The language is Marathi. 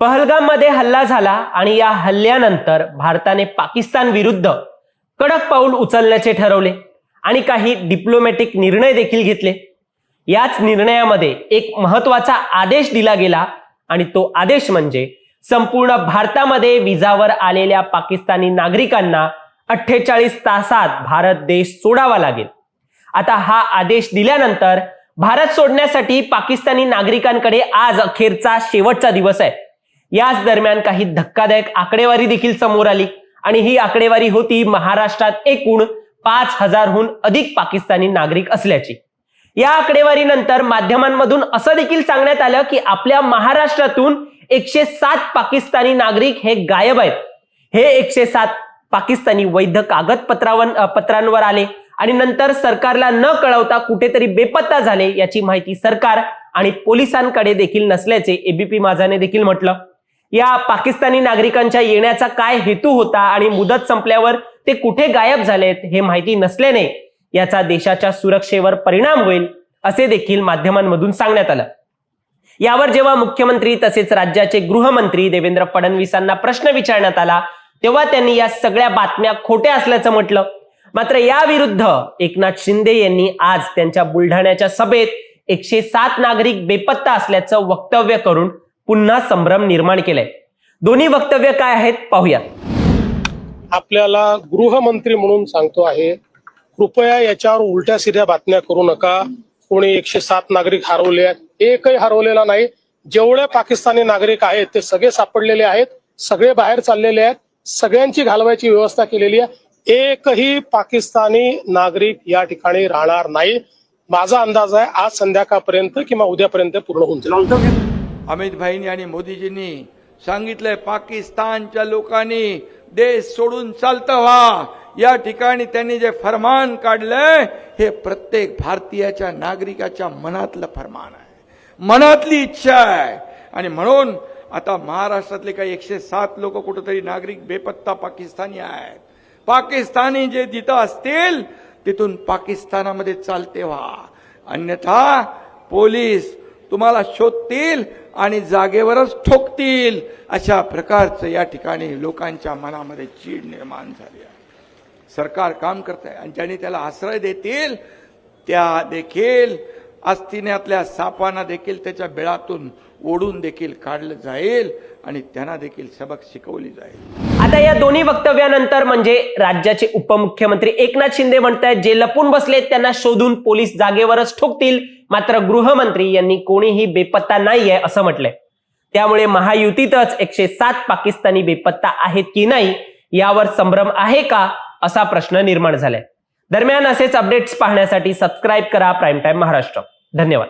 पहलगाममध्ये हल्ला झाला आणि या हल्ल्यानंतर भारताने पाकिस्तान विरुद्ध कडक पाऊल उचलण्याचे ठरवले आणि काही डिप्लोमॅटिक निर्णय देखील घेतले. याच निर्णयामध्ये एक महत्त्वाचा आदेश दिला गेला आणि तो आदेश म्हणजे संपूर्ण भारतामध्ये विजावर आलेल्या पाकिस्तानी नागरिकांना अठ्ठेचाळीस तासात भारत देश सोडावा लागेल. आता हा आदेश दिल्यानंतर भारत सोडण्यासाठी पाकिस्तानी नागरिकांकडे आज अखेरचा शेवटचा दिवस आहे. याच दरम्यान काही धक्कादायक आकडेवारी देखील समोर आली. आणि ही आकडेवारी होती महाराष्ट्रात एकूण पाच हजारहून अधिक पाकिस्तानी नागरिक असल्याची. या आकडेवारीनंतर माध्यमांमधून असं देखील सांगण्यात आलं की आपल्या महाराष्ट्रातून एकशे सात पाकिस्तानी नागरिक हे गायब आहेत. हे एकशे सात पाकिस्तानी वैध कागदपत्रावर पत्रांवर आले आणि नंतर सरकारला न कळवता कुठेतरी बेपत्ता झाले याची माहिती सरकार आणि पोलिसांकडे देखील नसल्याचे एबीपी माझाने देखील म्हटलं. या पाकिस्तानी नागरिकांच्या येण्याचा काय हेतू होता आणि मुदत संपल्यावर ते कुठे गायब झालेत हे माहिती नसल्याने याचा देशाच्या सुरक्षेवर परिणाम होईल असे देखील माध्यमांमधून सांगण्यात आलं. यावर जेव्हा मुख्यमंत्री तसेच राज्याचे गृहमंत्री देवेंद्र फडणवीसांना प्रश्न विचारण्यात आला तेव्हा त्यांनी या सगळ्या बातम्या खोट्या असल्याचं म्हटलं. मात्र याविरुद्ध एकनाथ शिंदे यांनी आज त्यांच्या बुलढाण्याच्या सभेत एकशे सात नागरिक बेपत्ता असल्याचं वक्तव्य करून पुन्हा संभ्रम निर्माण केलंय. दोन्ही वक्तव्य काय आहेत पाहूयात आपल्याला गृहमंत्री म्हणून सांगतो आहे कृपया याच्यावर उलट्या सिध्या बातम्या करू नका. कोणी एकशे सात नागरिक हरवले आहेत एकही हरवलेला नाही. जेवढे पाकिस्तानी नागरिक आहेत ते सगळे सापडलेले आहेत सगळे बाहेर चाललेले आहेत सगळ्यांची घालवायची व्यवस्था केलेली आहे. एकही पाकिस्तानी नागरिक या ठिकाणी राहणार नाही. माझा अंदाज आहे आज संध्याकाळपर्यंत किंवा उद्यापर्यंत पूर्ण होऊन जाईल. अमित भाईंनी आणि मोदीजींनी सांगितलंय पाकिस्तानच्या लोकांनी देश सोडून चालतं व्हा. या ठिकाणी त्यांनी जे फरमान काढलंय हे प्रत्येक भारतीयाच्या नागरिकाच्या मनातलं फरमान आहे. मनातली इच्छा आहे. आणि म्हणून आता महाराष्ट्रातले काही एकशे सात लोक कुठंतरी नागरिक बेपत्ता पाकिस्तानी आहेत. पाकिस्तानी जे जिथं असतील तिथून पाकिस्तानामध्ये चालते व्हा. अन्यथा पोलीस तुम्हाला शोधतील आणि जागेवरच ठोकतील अशा प्रकारचं या ठिकाणी लोकांच्या मनामध्ये चीड निर्माण झाली आहे. सरकार काम करत आहे आणि ज्यांनी त्याला आश्रय देतील त्या देखील अस्तिन्यातल्या सापांना देखील त्याच्या बिळातून ओढून देखील काढलं जाईल आणि त्यांना देखील सबक शिकवली जाईल. आता या दोन्ही वक्तव्यानंतर म्हणजे राज्याचे उपमुख्यमंत्री एकनाथ शिंदे म्हणतायत जे लपून बसलेत त्यांना शोधून पोलीस जागेवरच ठोकतील. मात्र गृहमंत्री यांनी कोणीही बेपत्ता नाहीये असं म्हटलंय. त्यामुळे महायुतीतच एकशे सात पाकिस्तानी बेपत्ता आहेत की नाही यावर संभ्रम आहे का असा प्रश्न निर्माण झालाय. दरम्यान असेच अपडेट्स पाहण्यासाठी सबस्क्राईब करा प्राईम टाईम महाराष्ट्र. धन्यवाद.